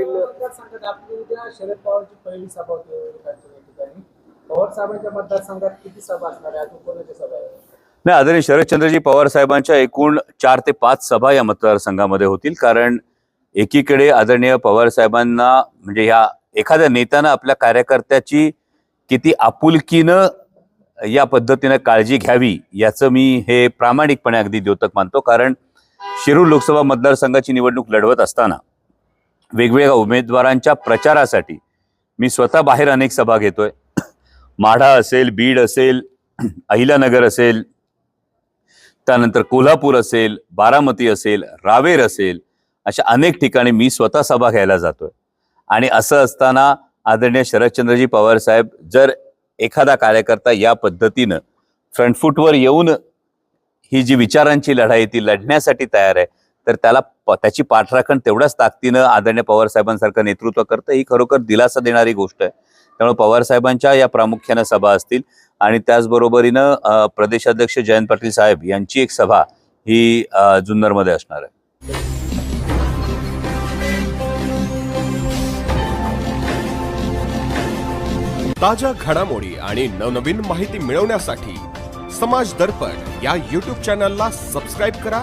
मतदारसंघात आपली उद्या शरद पवारची पहिली सभा होती ठिकाणी. पवार साहेबांच्या मतदारसंघात किती सभा असणार आहे? अजून कोणाच्या सभा आहे? नाही आदरणीय शरदचंद्रजी पवार साहेबांच्या एकूण चार ते पाच सभा या मतदारसंघामध्ये होतील. कारण एकीकडे आदरणीय पवार साहेबांना म्हणजे ह्या एखाद्या नेत्यानं आपल्या कार्यकर्त्याची किती आपुलकीनं या पद्धतीनं काळजी घ्यावी याचं मी हे प्रामाणिकपणे अगदी द्योतक मानतो. कारण शिरूर लोकसभा मतदारसंघाची निवडणूक लढवत असताना वेगवेगळ्या उमेदवारांच्या प्रचारासाठी मी स्वतः बाहेर अनेक सभा घेतोय. माढा असेल बीड असेल अहिल्यानगर असेल त्यानंतर कोल्हापूर असेल बारामती असेल रावेर असेल अशा अनेक ठिकाणी मी स्वतः सभा घ्यायला जातोय. आणि असं असताना आदरणीय शरदचंद्रजी पवार साहेब जर एखादा कार्यकर्ता या पद्धतीनं फ्रंटफूटवर येऊन ही जी विचारांची लढाई आहे ती लढण्यासाठी तयार आहे तर त्याला त्याची पाठराखण तेवढ्याच ताकदीनं आदरणीय पवार साहेबांसारखं नेतृत्व करतं. ही खरोखर दिलासा देणारी गोष्ट आहे. त्यामुळे पवार साहेबांच्या या प्रामुख्यानं सभा असतील आणि त्याचबरोबरीनं प्रदेशाध्यक्ष जयंत पाटील साहेब यांची एक सभा ही जुन्नरमध्ये असणार आहे. ताज्या घडामोडी आणि नवनवीन माहिती मिळवण्यासाठी समाज दर्पण या यूट्यूब चॅनलला सबस्क्राईब करा